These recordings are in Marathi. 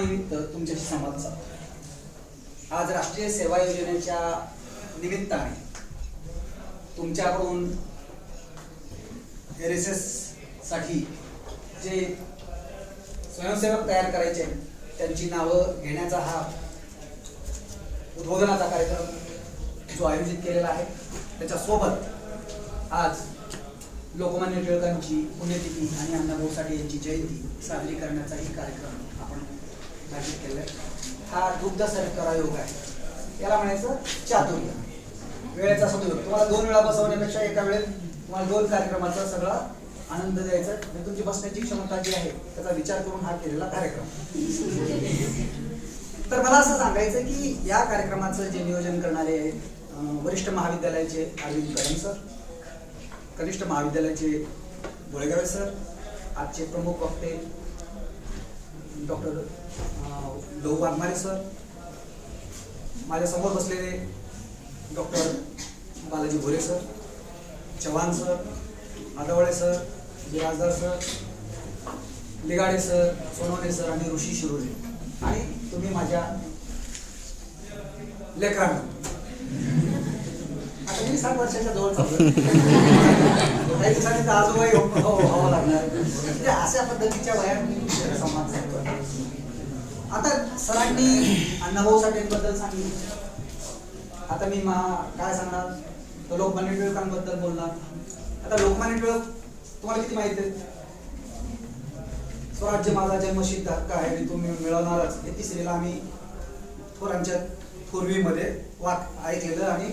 निमित्त तुमच्याशी संवाद साधतो. आज राष्ट्रीय सेवा योजनेच्या निमित्ताने तुमच्याकडून एस एससाठी जे स्वयंसेवक तयार करायचे त्यांची नावं घेण्याचा हा उद्बोधनाचा कार्यक्रम जो आयोजित केलेला आहे त्याच्यासोबत आज लोकमान्य टिळकांची पुण्यतिथी आणि अण्णाभाऊ साठे यांची जयंती साजरी करण्याचाही कार्यक्रम आपण आयोजित केलेला हा दुग्ध सरकरा योग आहे. याला म्हणायचं चातुर्य. वेळेचा सदुयोग तुम्हाला दोन वेळा बसवण्यापेक्षा एका वेळेत तुम्हाला दोन कार्यक्रमाचा सगळा आनंद द्यायचा आणि तुमची बसण्याची क्षमता जी आहे त्याचा विचार करून हा केलेला कार्यक्रम. तर मला असं सांगायचं की या कार्यक्रमाचं जे नियोजन करणारे आहेत, वरिष्ठ महाविद्यालयाचे अरविंद कदम सर कनिष्ठ महाविद्यालयाचे बोळेगावे सर आजचे प्रमुख वक्ते डॉक्टर लहू वाघमारे सर. माझ्यासमोर बसलेले doctor Balaji Bhore sir Chavan sir Adwale sir Birajdar sir Ligade sir Sonawane sir आणि ऋषी शिरोळे आणि तुम्ही माझ्या लेकरांना. आता मी सात वर्षाच्या जवळ चाललोय. काही दिवसांनी आजोबाई हो- व्हावं लागणार. म्हणजे अशा पद्धतीच्या वयात मी संवाद साधतोय. आता सरांनी अण्णाभाऊ साठेंबद्दल सांगितलं. आता मी मा काय सांगणार? तर लोकमान्य टिळकांबद्दल बोलणार. आता लोकमान्य टिळक तुम्हाला किती माहिती आहे स्वराज्य माझा जन्मसिद्ध हक्क आहे मी तुम्ही मिळवणारच. हे तिसरीला आम्ही थोरांच्या पूर्वीमध्ये वाक ऐकलेलं आणि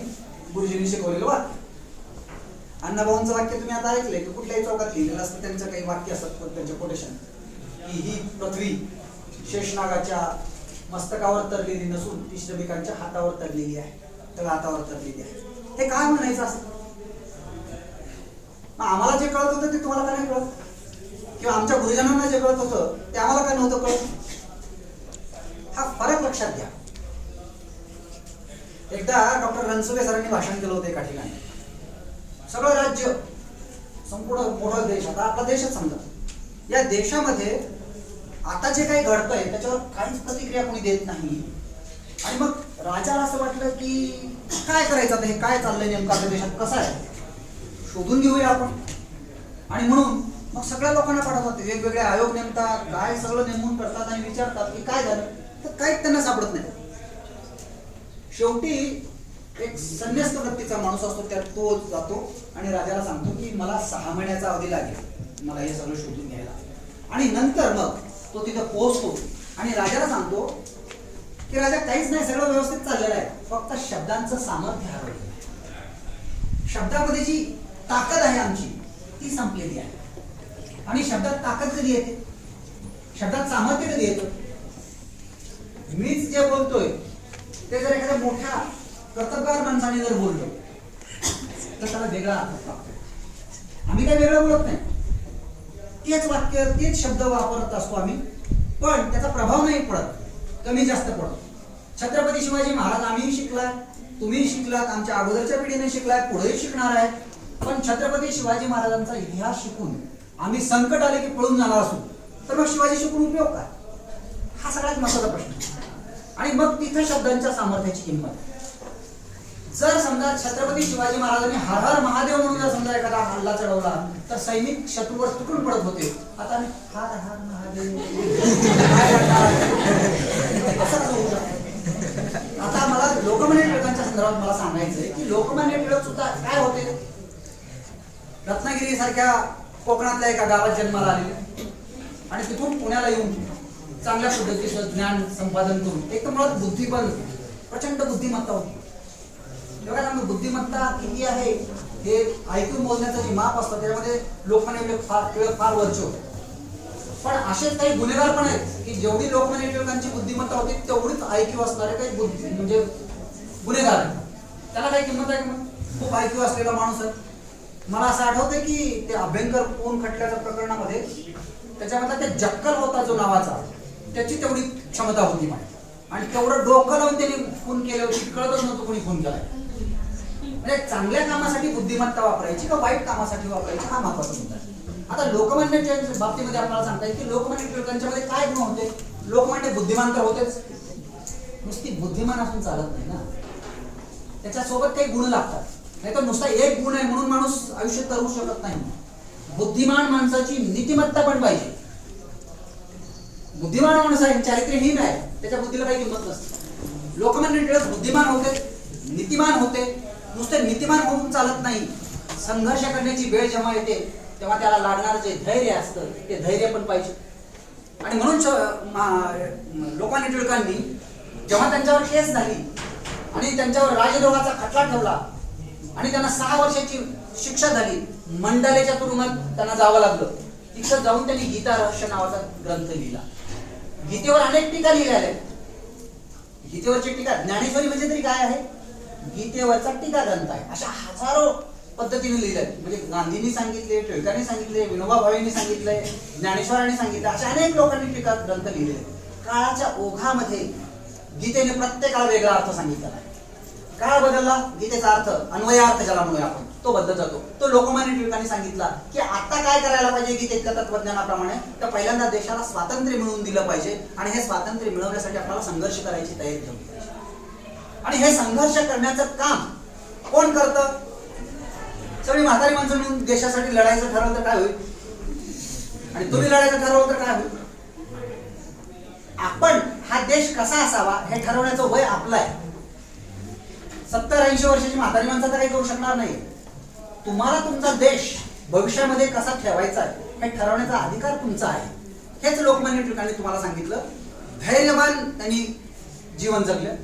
गुरुजींनी शिकवलेलं वाक्य अण्णाभाऊंचं वाक्य तुम्ही आता ऐकलंय की कुठल्याही चौकात लिहिलेलं असतं त्यांचं काही वाक्य असतात त्यांचे कोटेशन. की ही पृथ्वी शेषनागाच्या मस्तकावर तरलेली नसून ती श्रमिकांच्या हातावर तरलेली आहे. त्याला हातावर तरलेली आहे. हे काय म्हणायचं असं? मग आम्हाला जे कळत होतं ते तुम्हाला का नाही कळत? किंवा आमच्या गुरुजनांना जे कळत होतं ते आम्हाला काय नव्हतं कळत? हा फरक लक्षात घ्या. एकदा डॉक्टर रणसुबे सरांनी भाषण केलं होतं एका ठिकाणी. सगळं राज्य संपूर्ण मोठा देश आता आपला देशच समजा. या देशामध्ये आता जे काही घडतंय त्याच्यावर काहीच प्रतिक्रिया कोणी देत नाही आणि मग राजाला असं वाटलं की काय करायचं आता? हे काय चाललंय नेमकं आपल्या देशात? कसं आहे? शोधून घेऊया आपण. आणि म्हणून मग सगळ्या लोकांना पाठवतात. वेगवेगळे आयोग नेमतात काय सगळं नेमून करतात आणि विचारतात की काय झालं? तर काहीच त्यांना सापडत नाही. शेवटी एक संन्यास्त वृत्तीचा माणूस असतो त्यात तो जातो आणि राजाला सांगतो की मला सहा महिन्याचा अवधी लागेल. मला हे सगळं शोधून घ्यायला. आणि नंतर मग तो तिथं पोहोचतो आणि राजाला सांगतो की राजा काहीच नाही सगळं व्यवस्थित चाललेलं आहे. फक्त शब्दांचं सामर्थ्य हरवलं शब्दामध्ये जी ताकद आहे आमची ती संपलेली आहे. आणि शब्दात ताकद कधी येते? शब्दात सामर्थ्य कधी येतं? मीच जे बोलतोय ते जर एखाद्या मोठ्या कर्तबगार माणसाने जर बोललो तर त्याला वेगळा अर्थ लागतो आम्ही काय वेगळं बोलत नाही. तेच वाक्य तेच शब्द वापरत असतो आम्ही पण त्याचा प्रभाव नाही पडत. कमी जास्त पडतो. छत्रपती शिवाजी महाराज आम्हीही शिकलाय तुम्ही शिकलात आमच्या अगोदरच्या पिढीने शिकलाय पुढेही शिकणार आहे. पण छत्रपती शिवाजी महाराजांचा इतिहास शिकून आम्ही संकट आले की पळून जाणार असू तर मग शिवाजी शिकून उपयोग काय? हा सगळ्यात महत्त्वाचा प्रश्न. आणि मग तिथं शब्दांच्या सामर्थ्याची किंमत. आहे. जर समजा छत्रपती शिवाजी महाराजांनी हर हर महादेव म्हणून जर समजा एखादा हल्ला चढवला तर सैनिक शत्रूवर तुटून पडत होते. आता मी हर हर महादेव. आता मला लोकमान्य टिळकांच्या संदर्भात मला सांगायचंय की लोकमान्य टिळक सुद्धा काय होते? रत्नागिरी सारख्या कोकणातल्या एका गावात जन्माला आले आणि तिथून पुण्याला येऊन चांगल्या पद्धतीचं ज्ञान संपादन करून एक तर मुळात बुद्धिबल पण प्रचंड बुद्धिमत्ता होती. तेव्हा त्यामुळे बुद्धिमत्ता किती आहे हे ऐकून मोजण्याचं जे माप असतं त्यामध्ये लोकमान्य टिळक फार टिळक फार वरचे होते पण असेच काही गुन्हेगार पण आहेत की जेवढी लोकमान्य टिळकांची बुद्धिमत्ता होती तेवढीच ऐक्यू असणारे काही बुद्धी म्हणजे गुन्हेगार आहेत. त्याला काही किंमत आहे का खूप ऐक्यू असलेला माणूस आहे. मला असं आठवतंय की ते अभ्यंकर कोण खटल्याच्या प्रकरणामध्ये त्याच्यामधला ते जक्कल होता जो नावाचा त्याची तेवढी क्षमता होती म्हणे आणि तेवढं डोकं लावून त्यांनी फोन केले होते कळतच नव्हतं कोणी फोन केलाय. म्हणजे चांगल्या कामासाठी बुद्धिमत्ता वापरायची का वाईट कामासाठी वापरायची हा महत्त्वाचा मुद्दा आता लोकमान्य बाबतीमध्ये आपल्याला सांगता येईल की लोकमान्य टिळकांच्या मध्ये काय गुण होते? लोकमान्य बुद्धिमान तर होतेच. नुसती बुद्धिमान असून चालत नाही ना. त्याच्यासोबत काही गुण लागतात. नाही तर नुसता एक गुण आहे म्हणून माणूस आयुष्य करू शकत नाही. बुद्धिमान माणसाची नीतिमत्ता पण पाहिजे. बुद्धिमान माणूस आहे चारित्र्यहीन आहे त्याच्या बुद्धीला काही किंमत नसते. लोकमान्य टिळक बुद्धिमान होते नीतिमान होते. नुसते नीतिमान होऊन चालत नाही. संघर्ष करण्याची वेळ जेव्हा येते तेव्हा त्याला लागणारं जे धैर्य असतं ते धैर्य पण पाहिजे. आणि म्हणून लोकांनी टिळकांनी जेव्हा त्यांच्यावर केस झाली आणि त्यांच्यावर राजद्रोहाचा खटला ठेवला आणि त्यांना सहा वर्षाची शिक्षा झाली मंडलेच्या तुरुंगात त्यांना जावं लागलं. तिथं जाऊन त्यांनी गीता रहस्य नावाचा ग्रंथ लिहिला. गीतेवर अनेक टीका लिहिल्या आहेत. गीतेवरची टीका ज्ञानेश्वरी म्हणजे तरी काय आहे? गीतेवरचा टीका ग्रंथ आहे. अशा हजारो पद्धतीने लिहिलंय म्हणजे गांधींनी सांगितले टिळकांनी सांगितले विनोबा भावेंनी सांगितले ज्ञानेश्वरांनी सांगितले अशा अनेक लोकांनी टीका ग्रंथ लिहिले काळाच्या ओघामध्ये गीतेने प्रत्येकाला वेगळा अर्थ सांगितलेला आहे. काळ बदलला गीतेचा अर्थ अन्वयार्थ ज्याला म्हणूया आपण तो बदलत जातो. तो लोकमान्य टिळकांनी सांगितला की आता काय करायला पाहिजे गीतेतल्या तत्वज्ञानाप्रमाणे तर पहिल्यांदा देशाला स्वातंत्र्य मिळवून दिलं पाहिजे आणि हे स्वातंत्र्य मिळवण्यासाठी आपल्याला संघर्ष करायची तयारी ठेवली पाहिजे. आणि हे संघर्ष करण्याचं काम कोण करतं? सगळी म्हातारी माणसं मिळून देशासाठी लढायचं ठरवलं तर काय होईल? आणि तुम्ही लढायचं ठरवलं तर काय होईल? आपण हा देश कसा असावा हे ठरवण्याचं वय आपलं आहे. सत्तर ऐंशी वर्षाची म्हातारी माणसं तर काही करू शकणार नाही. तुम्हाला तुमचा देश भविष्यामध्ये कसा ठेवायचा आहे हे ठरवण्याचा अधिकार तुमचा आहे. हेच लोकमान्य टिळकांनी तुम्हाला सांगितलं. धैर्यवान त्यांनी जीवन जगलं.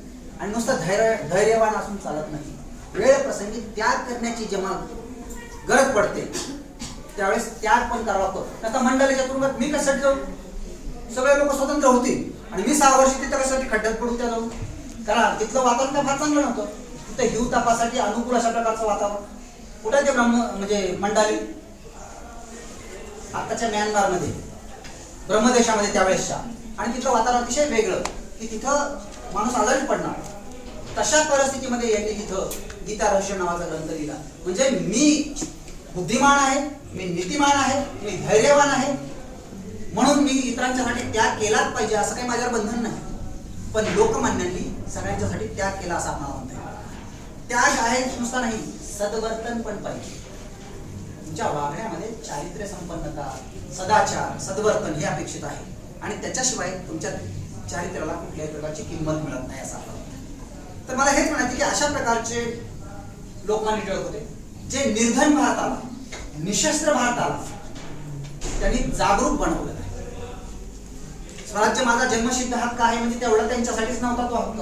आणि नुसतं धैर्य धैर्यवान असून चालत नाही. वेळ प्रसंगी त्याग करण्याची जेव्हा गरज पडते त्यावेळेस त्याग पण करावा लागतो. आता मंडळीच्या तुरुंगात मी कशासाठी जाऊ? सगळे लोक स्वतंत्र होतील. आणि मी सहा वर्ष तिथे कशासाठी खड्ड्यात पडू त्या जाऊ. कारण तिथलं वातावरण काय फार चांगलं नव्हतं. तिथं हिव तापासाठी अनुकूल अशा प्रकारचं वातावरण. कुठं ते ब्रह्म म्हणजे मंडाली आताच्या म्यानमारमध्ये ब्रह्मदेशामध्ये त्यावेळेसच्या. आणि तिथलं वातावरण अतिशय वेगळं. की तिथं माणूस आजारी पडणार. तशा परिस्थितीमध्ये यांनी तिथं गीता रहस्य नावाचा ग्रंथ लिहिला. म्हणजे मी बुद्धिमान आहे मी नीतिमान आहे मी धैर्यवान आहे. म्हणून मी इतरांच्यासाठी त्याग केलाच पाहिजे असं काही माझ्यावर बंधन नाही. पण लोकमान्यांनी सगळ्यांच्यासाठी त्याग केला असं आपल्याला म्हणता त्याग आहे नुसता नाही सद्वर्तन पण पाहिजे. तुमच्या वागण्यामध्ये चारित्र्य संपन्नता सदाचार सद्वर्तन हे अपेक्षित आहे. आणि त्याच्याशिवाय तुमच्या चारित्र्याला कुठल्याही प्रकारची किंमत मिळत नाही असं आपल्याला तर मला हेच म्हणायचं की अशा प्रकारचे लोकमान्य टिळक होते. जे निर्धन भारताला निशस्त्र भारताला त्यांनी जागरूक बनवलं स्वराज्य माझा जन्मसिद्ध हक्क आहे म्हणजे तेवढा त्यांच्यासाठीच नव्हता तो हक्क.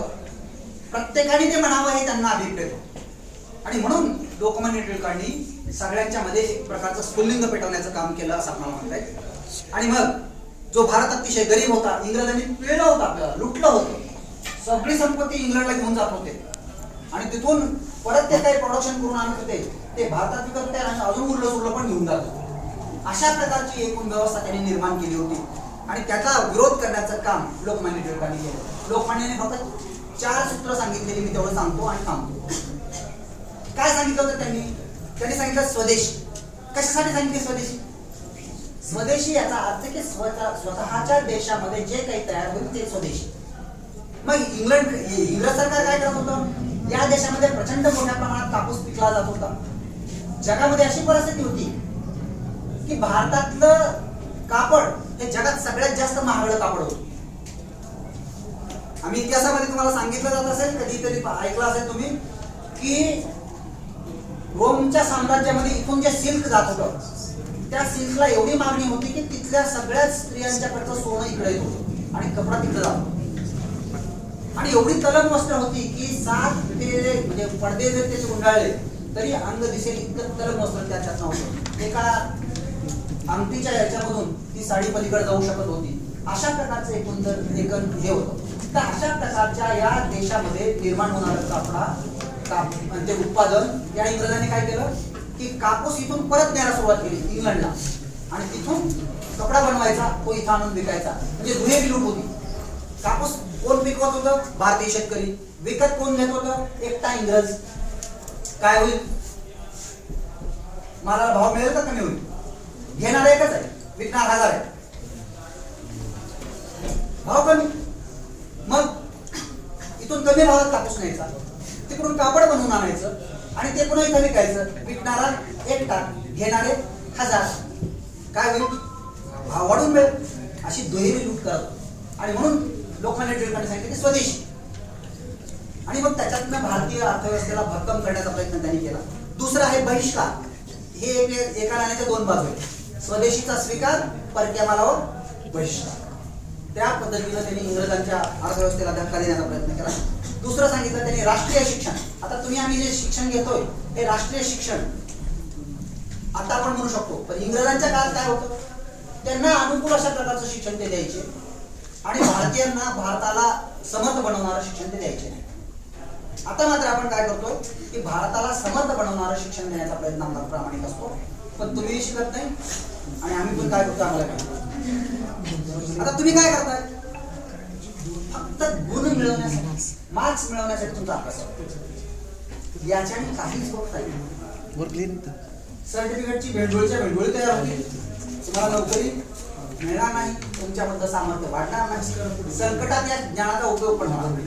प्रत्येकाने ते म्हणावं हे त्यांना अभिप्रेत होतं. आणि म्हणून लोकमान्य टिळकांनी सगळ्यांच्या मध्ये एक प्रकारचं स्फुल्लिंग पेटवण्याचं काम केलं असं आपल्याला येईल. आणि मग जो भारत अतिशय गरीब होता इंग्रजांनी पिळलं होतं आपल्याला लुटलं होतं. सगळी संपत्ती इंग्लंडला घेऊन जात होते. आणि तिथून परत ते काही प्रोडक्शन करून आणत होते ते भारतात विकत होते आणि अजून उरलं सुरलं पण घेऊन जात होते. अशा प्रकारची एकूण व्यवस्था त्यांनी निर्माण केली होती. आणि त्याचा विरोध करण्याचं काम लोकमान्य टिळकांनी केलं. लोकमान्याने फक्त चार सूत्र सांगितलेली मी तेवढं सांगतो आणि थांबतो. काय सांगितलं होतं त्यांनी? त्यांनी सांगितलं स्वदेशी. कशासाठी सांगितले स्वदेशी? स्वदेशी याचा अर्थ की स्वतः स्वतःच्या देशामध्ये जे काही तयार होईल ते स्वदेशी. मग इंग्लंड इंग्रज सरकार काय करत होतं? या देशामध्ये प्रचंड मोठ्या प्रमाणात कापूस पिकला जात होता. जगामध्ये अशी परिस्थिती होती की भारतातलं कापड हे जगात सगळ्यात जास्त महागडं कापड होतं. आम्ही इतिहासामध्ये तुम्हाला सांगितलं जात असेल कधीतरी ऐकलं असेल तुम्ही की रोमच्या साम्राज्यामध्ये इथून जे सिल्क जात होतं त्या सीन्सला एवढी मागणी होती की तिथल्या सगळ्याच स्त्रियांच्याकडचं सोनं इकडे येत होतं आणि कपडा तिकडे जात आणि एवढी तलन वस्त्र होती की सात म्हणजे ते म्हणजे पडदे जर त्याचे गुंडाळले तरी अंग दिसेल इतकं तलन वस्त्र त्याच्यात नव्हतं. एका अंगठीच्या याच्यामधून ती साडी पलीकडे जाऊ शकत होती. अशा प्रकारचं एकूण जर एकन हे होतं. तर अशा प्रकारच्या या देशामध्ये निर्माण होणारा कापडा काप म्हणजे उत्पादन या इंग्रजांनी काय केलं? की कापूस इथून परत न्यायला सुरुवात केली इंग्लंडला. आणि तिथून कपडा बनवायचा तो इथं आणून विकायचा. म्हणजे दुहेरी लूट होती. कापूस कोण पिकवत होतं? भारतीय शेतकरी. विकत कोण घेत होतं? एकटा इंग्रज. काय होईल? मला भाव मिळेल का कमी होईल? घेणार एकच आहे. विकणार हजार आहे. भाव कमी. मग इथून कमी भावात कापूस न्यायचा. तिकडून कापड बनवून आणायचं. आणि ते पुन्हा इथं विकायचं. विकणारा एकटा घेणारे हजार. काय होईल? भाव वाढून मिळेल. अशी दुहेरी लूट करत. आणि म्हणून लोकमान्य टिळकांनी सांगितलं की स्वदेशी. आणि मग त्याच्यातनं भारतीय अर्थव्यवस्थेला भक्कम करण्याचा प्रयत्न त्यांनी केला. दुसरं आहे बहिष्कार. हे एक एका नाण्याच्या दोन बाजू आहेत. स्वदेशीचा स्वीकार परक्या मालावर बहिष्कार. त्या पद्धतीनं त्यांनी इंग्रजांच्या अर्थव्यवस्थेला धक्का देण्याचा प्रयत्न केला. दुसरं सांगितलं त्यांनी राष्ट्रीय शिक्षण. आता तुम्ही आम्ही जे शिक्षण घेतोय हे राष्ट्रीय शिक्षण. आता आपण म्हणू शकतो पण इंग्रजांच्या काळात काय होतं? त्यांना अनुकूल अशा प्रकारचं शिक्षण ते द्यायचे. आणि भारतीयांना भारताला समर्थ बनवणारं शिक्षण ते द्यायचे नाही. आता मात्र आपण काय करतोय की भारताला समर्थ बनवणारं शिक्षण देण्याचा प्रयत्न आमचा प्रामाणिक असतो. पण तुम्ही शिकत नाही आणि आम्ही पण काय करतो आम्हाला काय आता तुम्ही काय करताय? फक्त गुण मिळवण्यासाठी. मार्क्स मिळवण्यासाठी तुमचा अभ्यास याच्याने काहीच होत नाही. सर्टिफिकेटची भेंडोळीच्या भेंडोळी तयार होती. तुम्हाला नोकरी मिळणार नाही. तुमच्याबद्दल सामर्थ्य वाढणार नाही. संकटात या ज्ञानाचा उपयोग पण होणार नाही.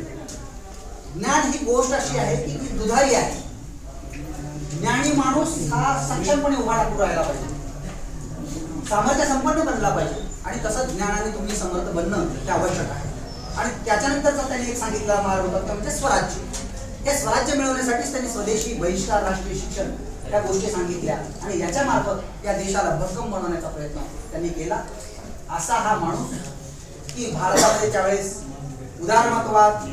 ज्ञान ही गोष्ट अशी आहे की ती दुधारी आहे. ज्ञानी माणूस हा सक्षमपणे उभा टाकून राहायला पाहिजे. सामर्थ्य संपन्न बनला पाहिजे. आणि तसंच ज्ञानाने तुम्ही समर्थ बनणं हे आवश्यक आहे. आणि त्याच्यानंतरचा त्यांनी एक सांगितला मार्ग होता म्हणजे स्वराज्य. हे स्वराज्य मिळवण्यासाठीच त्यांनी स्वदेशी बहिष्कार राष्ट्रीय शिक्षण या गोष्टी सांगितल्या. आणि याच्या मार्फत या देशाला भक्कम बनवण्याचा प्रयत्न त्यांनी केला. असा हा माणूस की भारतामध्ये त्यावेळेस उदारमतवाद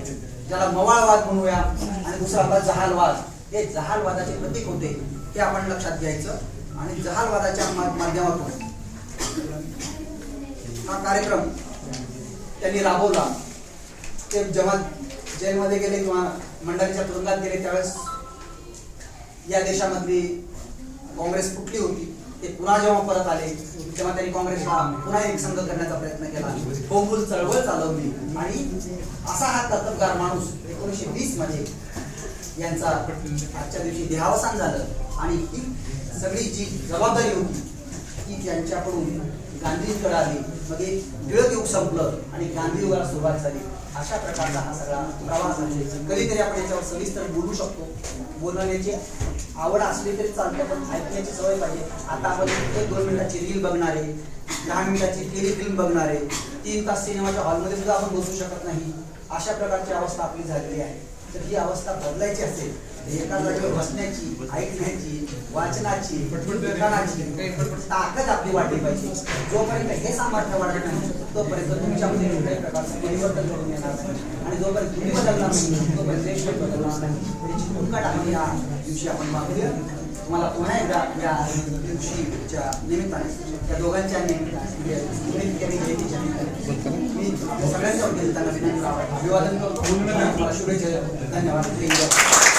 ज्याला मवाळवाद म्हणूया आणि दुसरा जहालवाद हे जहालवादाचे प्रतीक होते हे आपण लक्षात घ्यायचं. आणि जहालवादाच्या माध्यमातून हा कार्यक्रम त्यांनी राबवला. ते जेव्हा जेलमध्ये गेले किंवा मंडळीच्या तुरुंगात गेले त्यावेळेस या देशामधली काँग्रेस फुटली होती. ते पुन्हा जेव्हा परत आले तेव्हा त्यांनी काँग्रेसला पुन्हा एक संघ करण्याचा प्रयत्न केला. बहुमूल चळवळ चालवली. आणि असा हा कर्तबगार माणूस एकोणीसशे वीसमध्ये यांचा आजच्या दिवशी देहावसान झालं. आणि ही सगळी जी जबाबदारी होती ती त्यांच्याकडून गांधीजीकडे आली. मग टिळक युग संपलं आणि गांधी युगाला सुरुवात झाली. अशा प्रकारचा हा सगळा प्रवास आहे कधीतरी आपण याच्यावर सविस्तर बोलू शकतो. बोलण्याची आवड असली तरी चालते पण ऐकण्याची सवय पाहिजे. आता आपण एक दोन मिनिटाची रील बघणारे दहा मिनिटाची टेली फिल्म बघणारे तीन तास सिनेमाच्या हॉलमध्ये सुद्धा आपण बसू शकत नाही. अशा प्रकारची अवस्था आपली झालेली आहे. तर ही अवस्था बदलायची असेल एका जागेवर बसण्याची ऐकण्याची वाचनाची लिखाणाची ताकद आपली वाढली पाहिजे. जोपर्यंत हे सामर्थ्य वाढत नाही तोपर्यंत तुमच्यामध्ये कुठल्याही प्रकारचं परिवर्तन घडून येणार नाही. आणि जोपर्यंत तुम्ही बदलणार नाही तोपर्यंत देश बदलणार नाही. त्याची भूमिका आपण या दिवशी आपण मागूया. तुम्हाला पुन्हा एकदा या दिवशीच्या निमित्ताने त्या दोघांच्या निमित्ताने जयंतीच्या निमित्ताने मी सगळ्यांच्या वतीने त्यांना अभिवादन करतो. शुभेच्छा धन्यवाद.